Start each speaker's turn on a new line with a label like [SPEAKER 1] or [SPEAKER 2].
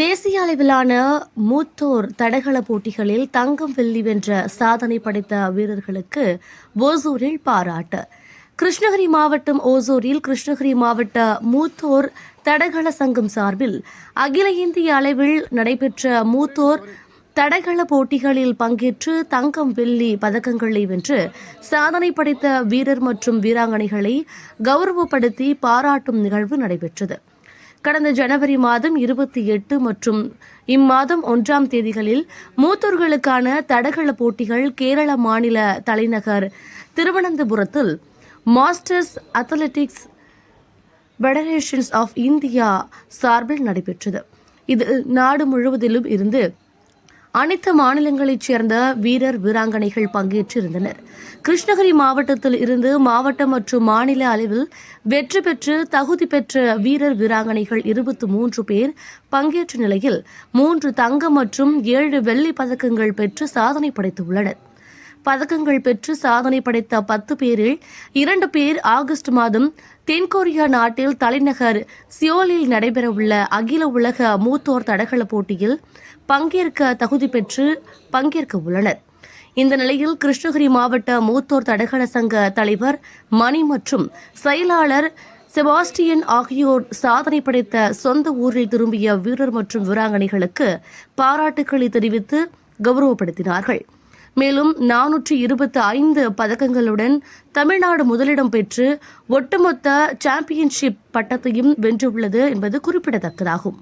[SPEAKER 1] தேசிய அளவிலான மூத்தோர் தடகள போட்டிகளில் தங்கம் வெள்ளி வென்ற சாதனை படைத்த வீரர்களுக்கு ஓசூரில் பாராட்டு. கிருஷ்ணகிரி மாவட்டம் ஓசூரில் கிருஷ்ணகிரி மாவட்ட மூத்தோர் தடகள சங்கம் சார்பில் அகில இந்திய அளவில் நடைபெற்ற மூத்தோர் தடகள போட்டிகளில் பங்கேற்று தங்கம் வெள்ளி பதக்கங்களை வென்று சாதனை படைத்த வீரர் மற்றும் வீராங்கனைகளை கௌரவப்படுத்தி பாராட்டும் நிகழ்வு நடைபெற்றது. கடந்த ஜனவரி மாதம் இருபத்தி எட்டு மற்றும் இம்மாதம் ஒன்றாம் தேதிகளில் மூத்தோர்களுக்கான தடகள போட்டிகள் கேரள மாநில தலைநகர் திருவனந்தபுரத்தில் masters athletics federations of India சார்பில் நடைபெற்றது. இதில் நாடு முழுவதிலும் இருந்து அனைத்து மாநிலங்களைச் சேர்ந்த வீரர் வீராங்கனைகள் பங்கேற்றிருந்தனர். கிருஷ்ணகிரி மாவட்டத்தில் இருந்து மாவட்ட மற்றும் மாநில அளவில் வெற்றி பெற்று தகுதி பெற்ற வீரர் வீராங்கனைகள் இருபத்தி மூன்று பேர் பங்கேற்ற நிலையில் மூன்று தங்கம் மற்றும் ஏழு வெள்ளி பதக்கங்கள் பெற்று சாதனை படைத்துள்ளனர். பதக்கங்கள் பெற்று சாதனை படைத்த பத்து பேரில் இரண்டு பேர் ஆகஸ்ட் மாதம் தென்கொரியா நாட்டில் தலைநகர் சியோலில் நடைபெறவுள்ள அகில உலக மூத்தோர் தடகள போட்டியில் பங்கேற்க தகுதி பெற்று பங்கேற்க உள்ளனர். இந்த நிலையில் கிருஷ்ணகிரி மாவட்ட மூத்தோர் தடகள சங்க தலைவர் மணி மற்றும் செயலாளர் செபாஸ்டியன் ஆகியோர் சாதனை படைத்த சொந்த ஊரில் திரும்பிய வீரர் மற்றும் வீராங்கனைகளுக்கு பாராட்டுக்களை தெரிவித்து கௌரவப்படுத்தினார்கள். மேலும் நானூற்றி இருபத்தி ஐந்து பதக்கங்களுடன் தமிழ்நாடு முதலிடம் பெற்று ஒட்டுமொத்த சாம்பியன்ஷிப் பட்டத்தையும் வென்றுள்ளது என்பது குறிப்பிடத்தக்கதாகும்.